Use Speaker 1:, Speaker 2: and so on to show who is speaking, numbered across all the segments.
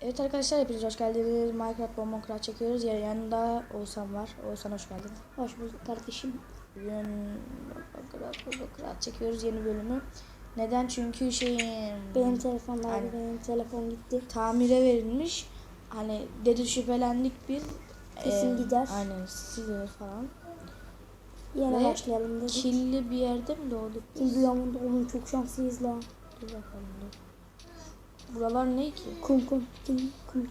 Speaker 1: Evet arkadaşlar hepiniz hoş geldiniz. Minecraft Bombocraft çekiyoruz. Ya yanında Oğuzhan var. Oğuzhan hoş geldin.
Speaker 2: Hoş bulduk kardeşim.
Speaker 1: Bugün Bombocraft Bombocraft çekiyoruz yeni bölümü. Neden? Çünkü şeyin
Speaker 2: Benim telefonlar
Speaker 1: Aynen.
Speaker 2: benim telefon gitti.
Speaker 1: tamire verilmiş. Hani dedi şüphelendik bir.
Speaker 2: Kesin gider.
Speaker 1: Aynen silir falan.
Speaker 2: Yine
Speaker 1: Ve
Speaker 2: başlayalım dedik.
Speaker 1: Kirli bir yerde mi doğduk biz?
Speaker 2: Yağmurda oğlum çok şanslıyız lan.
Speaker 1: Dur bakalım dur. Buralar ne ki?
Speaker 2: Kum kum kum kum.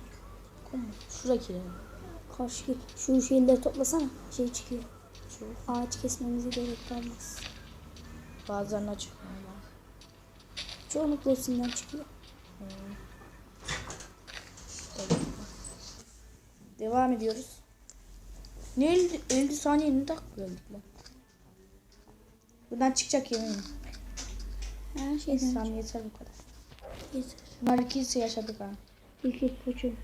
Speaker 1: Kum mu? Şura kirli.
Speaker 2: Karşı. Şu şeyleri toplasana. Şey çıkıyor.
Speaker 1: Şu.
Speaker 2: Ağaç kesmemize gerek kalmaz.
Speaker 1: Bazılarına çıkmıyor.
Speaker 2: Çoğunlukla hepsinden çıkıyor.
Speaker 1: Devam ediyoruz. Ne 50, 50 saniye ne geldik lan? Buradan çıkacak yemin.
Speaker 2: Her şeyden
Speaker 1: tamam yeter bu kadar.
Speaker 2: yeter.
Speaker 1: İkisi yaşadık ha.
Speaker 2: İlk koçum.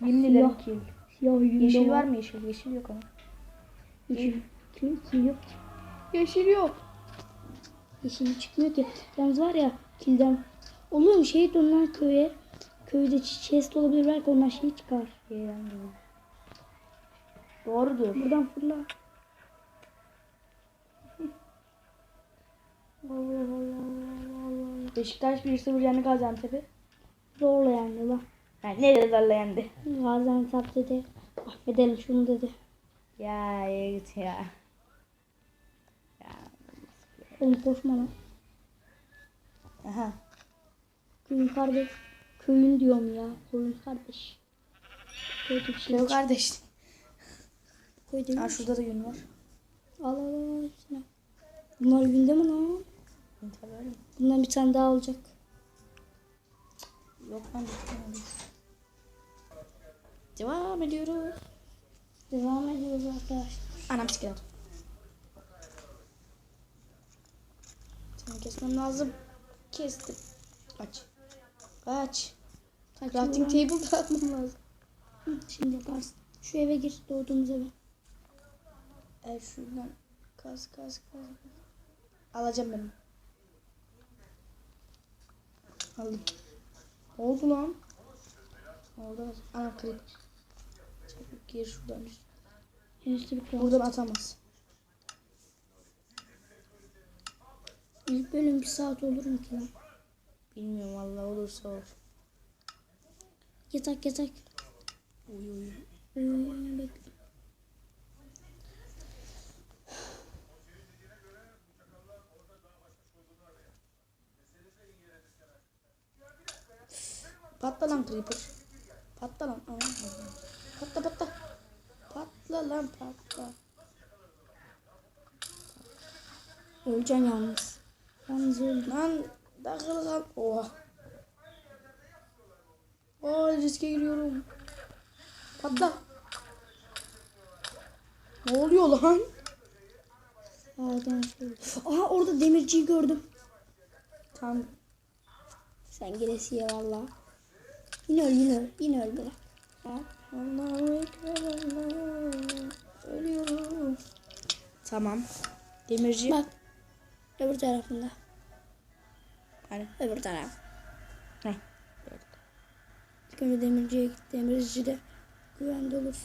Speaker 1: Yemin ederim ki.
Speaker 2: Siyah yüzünde
Speaker 1: Yeşil var mı yeşil? Yeşil yok ama.
Speaker 2: Yeşil. Kim? Kim yok ki?
Speaker 1: Yeşil yok.
Speaker 2: Yeşil çıkmıyor ki. Yalnız var ya kilden. Oğlum şey dönülen köye. Köyde chest olabilir belki ondan şey çıkar.
Speaker 1: Gibi. Doğrudur.
Speaker 2: Buradan fırla. Allah Allah Allah.
Speaker 1: Beşiktaş 1-0 yanı Gaziantep'i.
Speaker 2: Zorla yani lan.
Speaker 1: Yani nerede zorla yendi?
Speaker 2: Gaziantep dedi. Affedelim şunu dedi.
Speaker 1: Ya evet ya. Ya.
Speaker 2: Oğlum koşma lan.
Speaker 1: Aha.
Speaker 2: Köyün kardeş. Köyün diyorum ya. Köyün kardeş. Bir şey.
Speaker 1: Kardeş.
Speaker 2: Bir
Speaker 1: Ha şurada da yün var.
Speaker 2: Al al al. Bunlar günde mi lan?
Speaker 1: Tabii öyle.
Speaker 2: Bundan bir tane daha olacak.
Speaker 1: Yok lan bitmedi. Devam ediyoruz.
Speaker 2: Devam ediyoruz arkadaşlar.
Speaker 1: Anam bisiklet. Seni kesmem lazım. Kestim. Kaç. Kaç.
Speaker 2: Kaç
Speaker 1: Crafting table dağıtmam lazım.
Speaker 2: Hı, Şimdi yaparsın. Şu eve gir. Doğduğumuz eve.
Speaker 1: E şuradan kaz kaz kaz. Alacağım ben. Aldım. Oldu lan. Oldu. Ana kırık. Çabuk gir şuradan.
Speaker 2: Henüz bir
Speaker 1: Buradan atamaz.
Speaker 2: İlk bölüm bir saat olur mu ki lan?
Speaker 1: Bilmiyorum valla olursa olur.
Speaker 2: Yatak yatak.
Speaker 1: Uy uy.
Speaker 2: Ee, bekle.
Speaker 1: Patla lan creeper. Patla lan. Patla patla. Patla lan patla.
Speaker 2: Öleceksin yalnız. Yalnız öldüm.
Speaker 1: Lan dakıl lan. Oha. Aa riske giriyorum. Patla. Ne oluyor lan?
Speaker 2: Ağdan. Aha orada demirciyi gördüm.
Speaker 1: Tam
Speaker 2: Sen giresiye valla. Yine öl yine öl. Yine öl bırak. Ha?
Speaker 1: Allahu Ekber Allah. Ölüyorum. Tamam. Demirci.
Speaker 2: Bak. Öbür tarafında.
Speaker 1: Hani.
Speaker 2: Öbür taraf.
Speaker 1: Heh.
Speaker 2: İlk önce demirciye git. Demirci de güvende olur.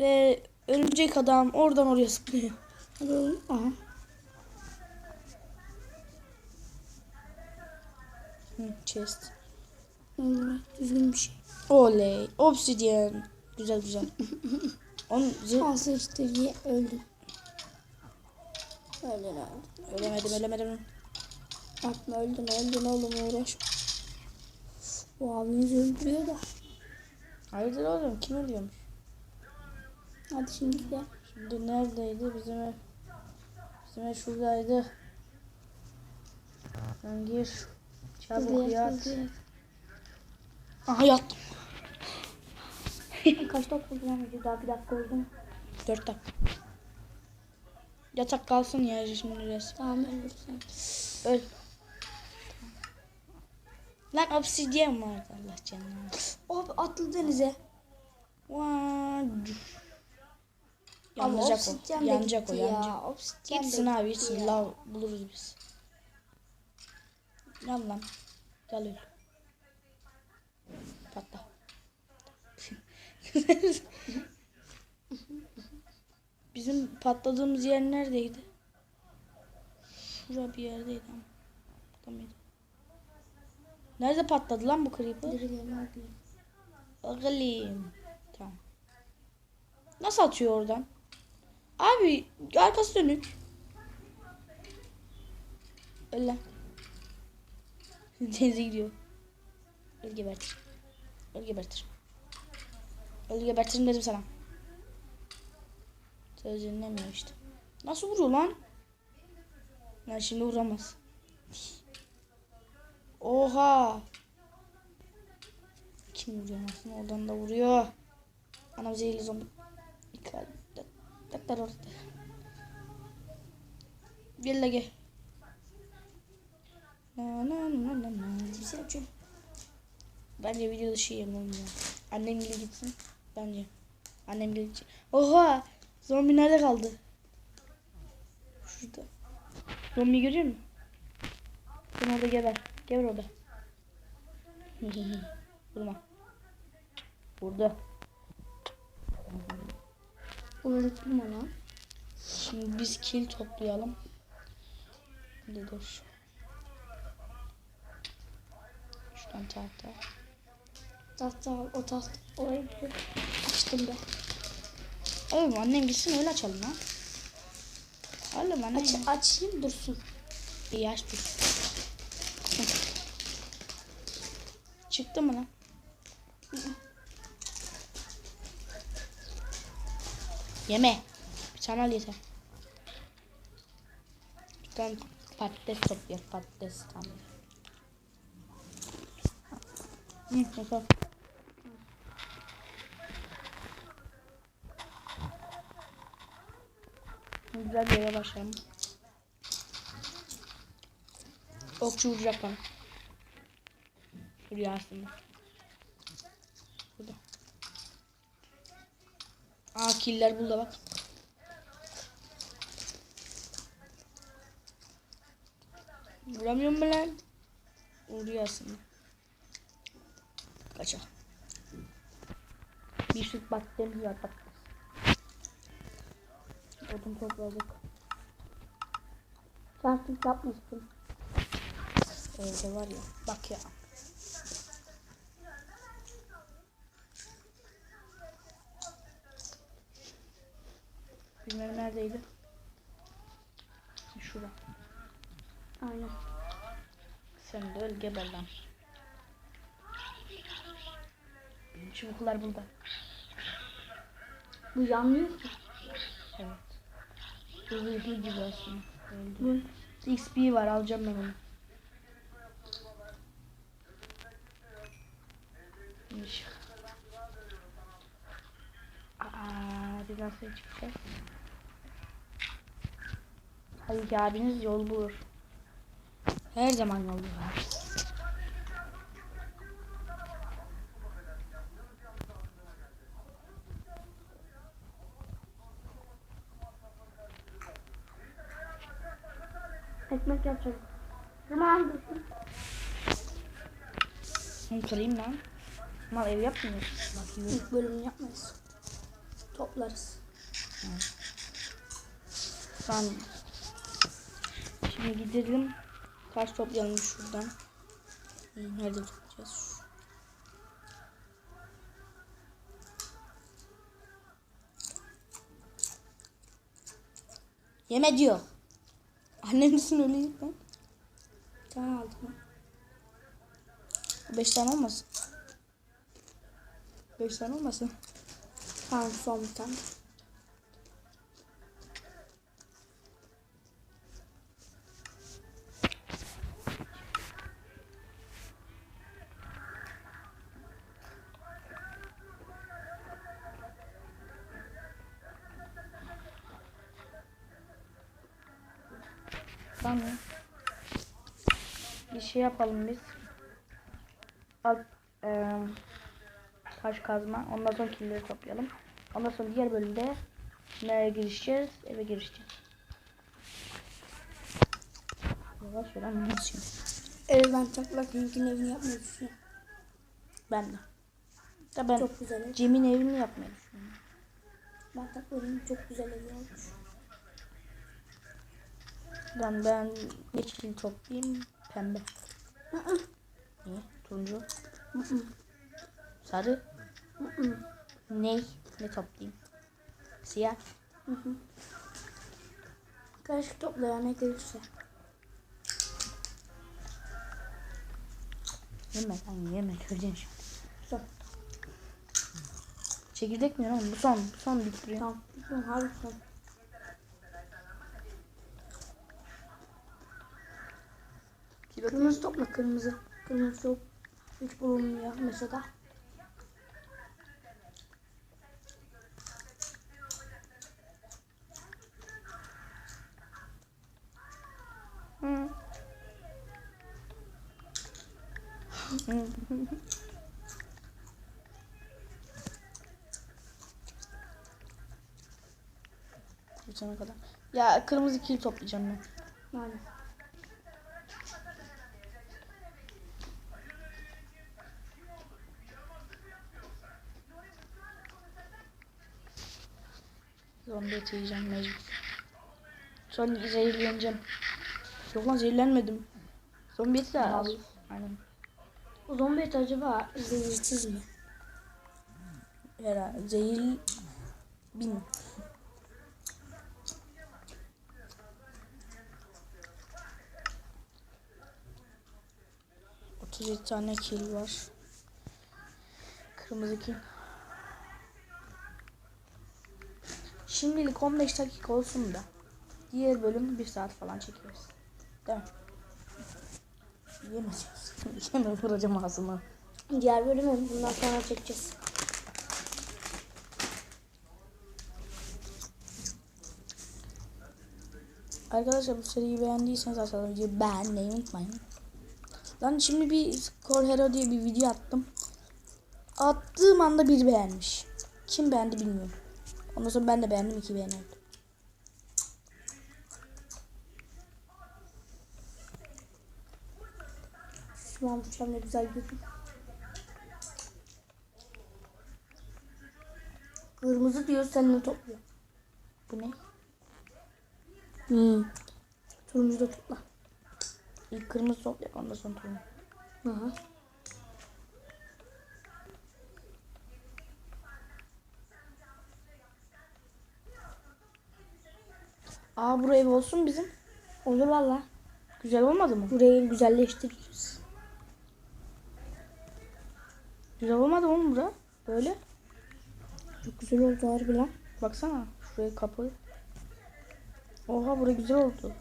Speaker 1: Ve örümcek adam oradan oraya zıplıyor.
Speaker 2: Hadi oğlum. Aha.
Speaker 1: Hı, chest.
Speaker 2: Düzgün bir şey.
Speaker 1: Oley. Obsidian. Güzel güzel. Onun zırh...
Speaker 2: Al işte diye öldüm. Öldün öldün.
Speaker 1: Ölemedim ölemedim.
Speaker 2: Yapma öldün öldün oğlum uğraşma. Bu abimiz öldürüyor da.
Speaker 1: Hayırdır oğlum kim ölüyormuş?
Speaker 2: Hadi şimdi gel.
Speaker 1: Şimdi neredeydi? Bizim ev. Bizim ev şuradaydı. Lan gir. Çabuk
Speaker 2: yat.
Speaker 1: Aha yattım.
Speaker 2: Kaç dakika oldu lan video? Daha bir dakika oldu mu?
Speaker 1: 4 dakika. Yatak kalsın ya şimdi resim.
Speaker 2: Tamam öldür sen.
Speaker 1: Öl. Lan obsidyen vardı Allah canına.
Speaker 2: Hop atlı denize.
Speaker 1: Yanacak o. Yanacak o yanacak.
Speaker 2: Obsidyen
Speaker 1: Gitsin abi gitsin. Lav buluruz biz. Yan lan. Gel öl. Patla. Bizim patladığımız yer neredeydi? Şura bir yerdeydi ama. Mıydı? Nerede patladı lan bu creeper? Agalım. Tamam. Nasıl atıyor oradan? Abi arkası dönük. Öyle. Denize gidiyor. Öl gebertir. Öl gebertir. Öl gebertirim dedim sana. Söz dinlemiyor işte. Nasıl vuruyor lan? Lan şimdi vuramaz. Oha. Kim vuruyor aslında oradan da vuruyor. Anam zehirli zombi. Dikkat orada. Gel la gel. Na na na na na.
Speaker 2: Kimse açıyor.
Speaker 1: Bence video dışı oğlum ya. Annem gel gitsin. Bence. Annem gel gitsin. Oha! Zombi nerede kaldı? Şurada. Zombi görüyor musun? Sen orada geber. Geber orada. Vurma. Vurdu.
Speaker 2: Öğrettim ona.
Speaker 1: Şimdi biz kil toplayalım. Dur. Şuradan tahta.
Speaker 2: Tahta o tahta. Orayı açtım ben.
Speaker 1: Oğlum annem gitsin öyle açalım lan. Oğlum annem.
Speaker 2: Aç, açayım dursun.
Speaker 1: İyi aç dur. Çıktı mı lan? Yeme. Bir tane al yeter. Bir tane patates toplayalım. Patates tamam. Hı, bakalım. Güzel bir yere başlayalım. Okçu vuracak bana. Vuruyor aslında. Burada. Aa killer burada bak. Vuramıyorum mu lan? Vuruyor aslında. Kaça. Bir süt baktığımız var bak. Odun topladık.
Speaker 2: Çarpık yapmıştım.
Speaker 1: Evde var ya. Bak ya. Bilmem neredeydi. Şurada.
Speaker 2: Aynen.
Speaker 1: Sen de öl geber lan. Çubuklar burada.
Speaker 2: Bu yanmıyor ki.
Speaker 1: Hızlı gibi aslında. Öldü.
Speaker 2: Bu
Speaker 1: XP var alacağım ben onu. Aa, bir nasıl çıkacak? Tabii ki abiniz yol bulur. Her zaman yol bulur.
Speaker 2: ekmek yapacak. Zaman dursun.
Speaker 1: Unutayım lan. Mal ev yapmıyor. Bak yürü.
Speaker 2: İlk bölümünü yapmayız. Toplarız.
Speaker 1: Tamam. Şimdi gidelim. Taş toplayalım şuradan. Nerede toplayacağız? Yeme diyor. Annem misin öyle ben?
Speaker 2: Tane aldım.
Speaker 1: Beş tane olmasın. Beş tane olmasın.
Speaker 2: Tamam son bir tane.
Speaker 1: Tamam. Bir şey yapalım biz. Al, eee, taş kazma. Ondan sonra killeri toplayalım. Ondan sonra diğer bölümde nereye girişeceğiz? Eve girişeceğiz. Yavaş yavaş nasıl?
Speaker 2: Ev ben taklak link'in evini yapmayı düşünüyorum.
Speaker 1: Ben de. Ya ben
Speaker 2: Çok güzel ev.
Speaker 1: Cem'in evini yapmayı düşünüyorum.
Speaker 2: Batakların çok güzel evi olmuş.
Speaker 1: Ben ben yeşil toplayayım pembe. Niye? Turuncu. Sarı. Ney? Ne toplayayım? Siyah.
Speaker 2: Hı hı. Karışık topla ya ne gelirse.
Speaker 1: Yeme lan yeme. Köreceksin şimdi.
Speaker 2: Son.
Speaker 1: Çekirdek mi lan? Bu son. Bu son bitiriyor.
Speaker 2: Tamam. Son harbi son. Kırmızı topla kırmızı. Kırmızı çok hiç bulunmuyor mesela.
Speaker 1: Bitene kadar. Ya kırmızı kil toplayacağım ben.
Speaker 2: Yani.
Speaker 1: Zombi eti yiyeceğim mecbur. Sonra zehirleneceğim. Yok lan zehirlenmedim. Zombi eti de. Aynen.
Speaker 2: Zombi eti acaba zehirsiz mi?
Speaker 1: Herhalde zehir bin. Otuz yedi tane kil var. Kırmızı kil. Şimdilik 15 dakika olsun da. Diğer bölüm 1 saat falan çekiyoruz. Değil mi? Yemeyeceğiz. Yeme vuracağım ağzıma.
Speaker 2: Diğer bölümü bundan sonra çekeceğiz.
Speaker 1: Arkadaşlar bu seriyi beğendiyseniz aşağıda videoyu beğenmeyi unutmayın. Lan şimdi bir Score Hero diye bir video attım. Attığım anda bir beğenmiş. Kim beğendi bilmiyorum. Ondan sonra ben de beğendim iki beğeni
Speaker 2: an uçağım ne güzel görünüyor. Kırmızı diyor sen ne topluyor?
Speaker 1: Bu ne?
Speaker 2: Hmm. Turuncu da topla.
Speaker 1: İlk kırmızı toplayalım ondan sonra turuncu.
Speaker 2: Hı hı.
Speaker 1: Aa buraya ev olsun bizim.
Speaker 2: Olur valla.
Speaker 1: Güzel olmadı mı?
Speaker 2: Burayı güzelleştiririz.
Speaker 1: Güzel olmadı mı bura? Böyle.
Speaker 2: Çok güzel oldu harbi lan.
Speaker 1: Baksana. Şuraya kapı. Oha bura güzel oldu.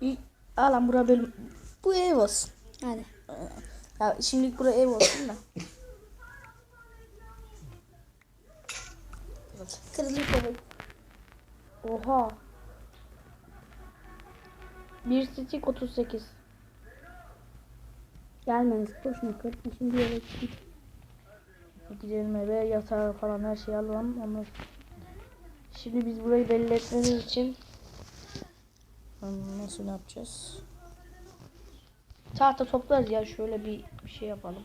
Speaker 1: İyi. Aa lan bura bölüm. Bu ev olsun.
Speaker 2: Hadi.
Speaker 1: Ya şimdilik buraya ev olsun da.
Speaker 2: Kırılıp bebek.
Speaker 1: Oha. Bir stick 38.
Speaker 2: Gelmeniz boşuna kırpın şimdi yere gidin.
Speaker 1: Gidelim eve yatağı falan her şeyi alalım. Ondan Şimdi biz burayı belli etmemiz için nasıl ne yapacağız? Tahta toplarız ya şöyle bir şey yapalım.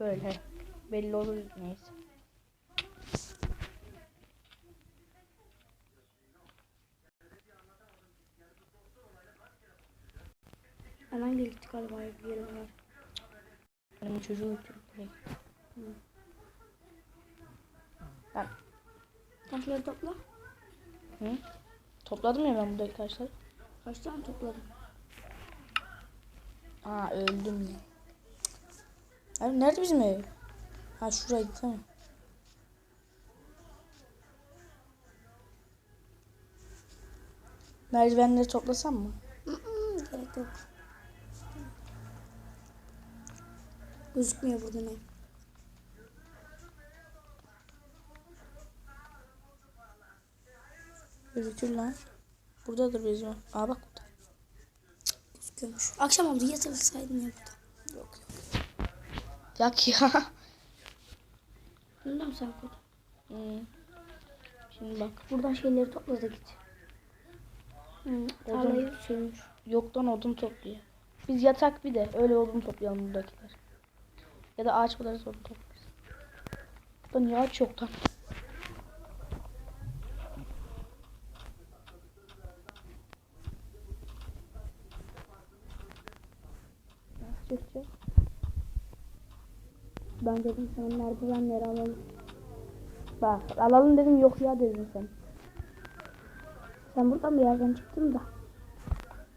Speaker 1: Böyle belli olur neyse.
Speaker 2: Hemen geldik galiba bir yere var.
Speaker 1: Benim çocuğu direkt. Ben
Speaker 2: Taşları topla.
Speaker 1: Hı? Topladım ya ben buradaki taşları.
Speaker 2: Kaç tane topladın?
Speaker 1: Aa öldüm ya. Abi nerede bizim ev? Ha şuraydı değil mi? Merdivenleri toplasam mı?
Speaker 2: Gerek yok. Gözükmüyor burada ne?
Speaker 1: Gözükür lan. Buradadır bizim. Aa bak burada.
Speaker 2: Gözüküyormuş. Akşam oldu yatırsaydın ya burada.
Speaker 1: Yok yok. Yak ya.
Speaker 2: Bunu da mı sen koydun?
Speaker 1: Hmm. Şimdi bak.
Speaker 2: Buradan şeyleri topla da git. Tarlayı sürmüş.
Speaker 1: Yoktan odun topluyor. Biz yatak bir de öyle odun toplayalım buradakiler. Ya da ağaç bularız odun toplarız. Burada niye ağaç yok lan?
Speaker 2: Ben dedim sana merdivenleri alalım.
Speaker 1: Bak alalım dedim yok ya dedin sen.
Speaker 2: Sen buradan bir yerden çıktın da.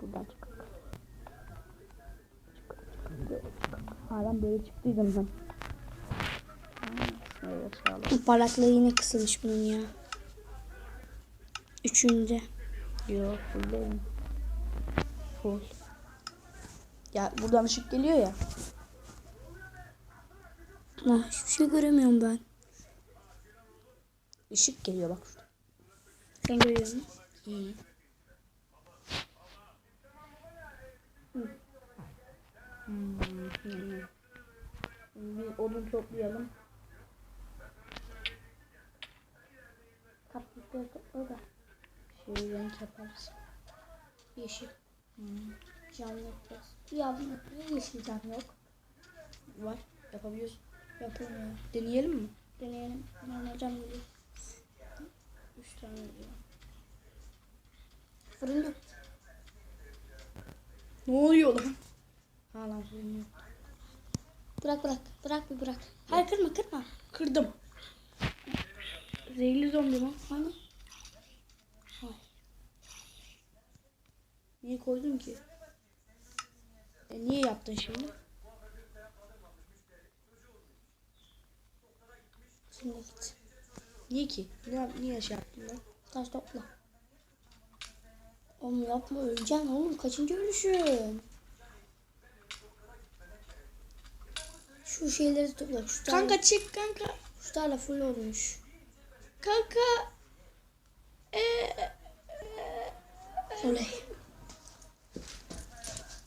Speaker 1: Buradan çık. Hala böyle çıktıydım ben. Ol.
Speaker 2: Parlaklığı yine kısılmış bunun ya. Üçünde.
Speaker 1: Yok full değil mi? Full. Ya buradan ışık geliyor ya.
Speaker 2: Ah, hiçbir şey göremiyorum ben.
Speaker 1: Işık geliyor bak şurada.
Speaker 2: Sen görüyor musun?
Speaker 1: İyi. Hmm, hmm. Bir odun toplayalım.
Speaker 2: Kaplıkları topla da.
Speaker 1: Şey renk yaparız.
Speaker 2: Yeşil.
Speaker 1: Hmm.
Speaker 2: Cam yapacağız. Ya niye yeşil cam yok?
Speaker 1: Var. Yapabiliyoruz.
Speaker 2: Yapılmıyor.
Speaker 1: Deneyelim mi?
Speaker 2: Deneyelim. Normal cam geliyor. Üç tane geliyor. Fırın.
Speaker 1: Ne oluyor lan? Ha lan fırın yok.
Speaker 2: Bırak bırak. Bırak bir bırak. Hayır kırma kırma.
Speaker 1: Kırdım. Zehirli zombi lan.
Speaker 2: Hani?
Speaker 1: Niye koydun ki? E niye yaptın şimdi?
Speaker 2: Şimdi git.
Speaker 1: Niye ki? Niye, niye şey yaptın lan?
Speaker 2: Taş topla. Oğlum yapma öleceksin oğlum. Kaçıncı ölüşün? Şu şeyleri topla. Şu tarla,
Speaker 1: Kanka çık kanka.
Speaker 2: Şu tarla full olmuş.
Speaker 1: Kanka.
Speaker 2: Oley.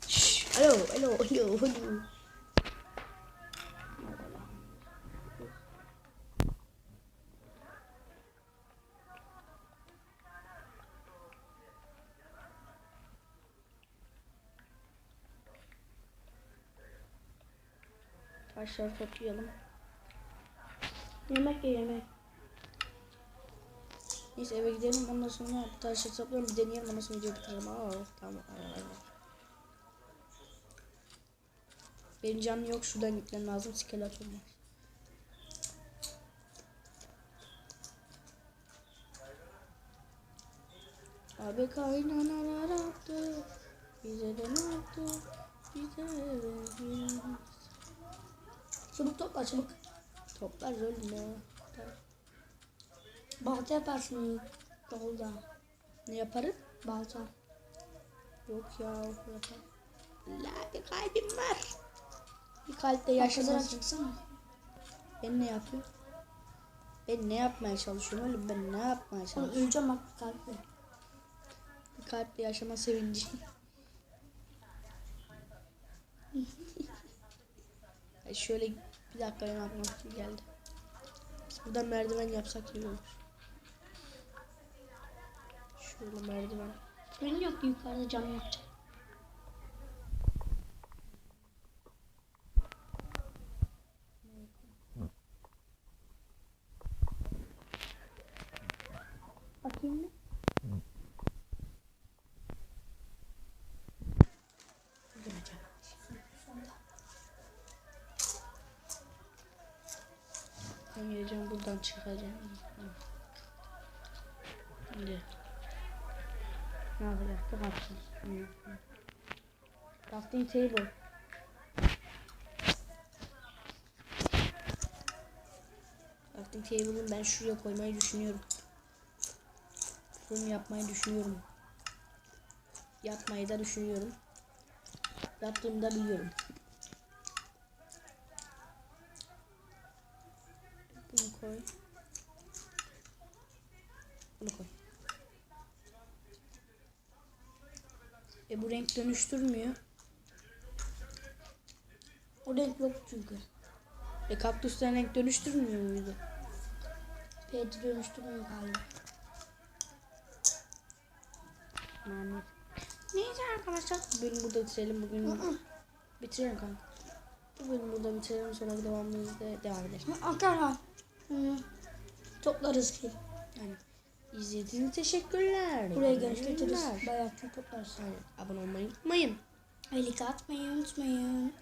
Speaker 1: Şşş, Alo, alo, alo, alo. Taşları toplayalım.
Speaker 2: Yemek ye yemek.
Speaker 1: Neyse eve gidelim ondan sonra taşları toplayalım bir deneyelim ondan sonra videoyu bitirelim. Aa, tamam. Aa, Benim canım yok şuradan gitmem lazım skeleton var. Abi kaynanalar attı. Bize de ne yaptı? Bize de bir-
Speaker 2: Çabuk topla çabuk.
Speaker 1: Toplar oğlum ya.
Speaker 2: Balta yaparsın yolda.
Speaker 1: Ne yaparım?
Speaker 2: Balta.
Speaker 1: Yok ya yapar. La bir kalbim var. Bir kalpte yaşaması.
Speaker 2: çıksana.
Speaker 1: Ben ne yapıyorum? Ben ne yapmaya çalışıyorum oğlum? Ben ne yapmaya
Speaker 2: Oğlum
Speaker 1: çalışıyorum?
Speaker 2: öleceğim bak kalple.
Speaker 1: Bir kalple yaşama sevinci. Ay şöyle bir dakika benim aklıma geldi. Biz buradan merdiven yapsak iyi olur. Şöyle merdiven.
Speaker 2: Fırın yok yukarıda cam yapacak. Bakayım mı?
Speaker 1: Ben geleceğim buradan çıkacağım. Şimdi. Ne yapacaktık? Crafting. Crafting table. Crafting table'ı ben şuraya koymayı düşünüyorum. Fırın yapmayı düşünüyorum. Yapmayı da düşünüyorum. Yaptığımı da biliyorum. Bunu koy. Bunu koy. E bu renk dönüştürmüyor.
Speaker 2: O renk yok çünkü.
Speaker 1: E kaktüsten renk dönüştürmüyor muydu?
Speaker 2: P'de dönüştürmüyor galiba.
Speaker 1: Mami. Neyse arkadaşlar. Bu bölümü burada bitirelim. Bugün bitirelim kanka. Bu bölümü burada bitirelim. Sonra devamlı izle devam edelim.
Speaker 2: Arkadaşlar. Hı. Toplarız ki.
Speaker 1: Yani izlediğiniz için teşekkürler.
Speaker 2: Buraya genç götürürüz. Bayağı çok toplarız.
Speaker 1: Aynen. Abone olmayı unutmayın.
Speaker 2: Like atmayı unutmayın.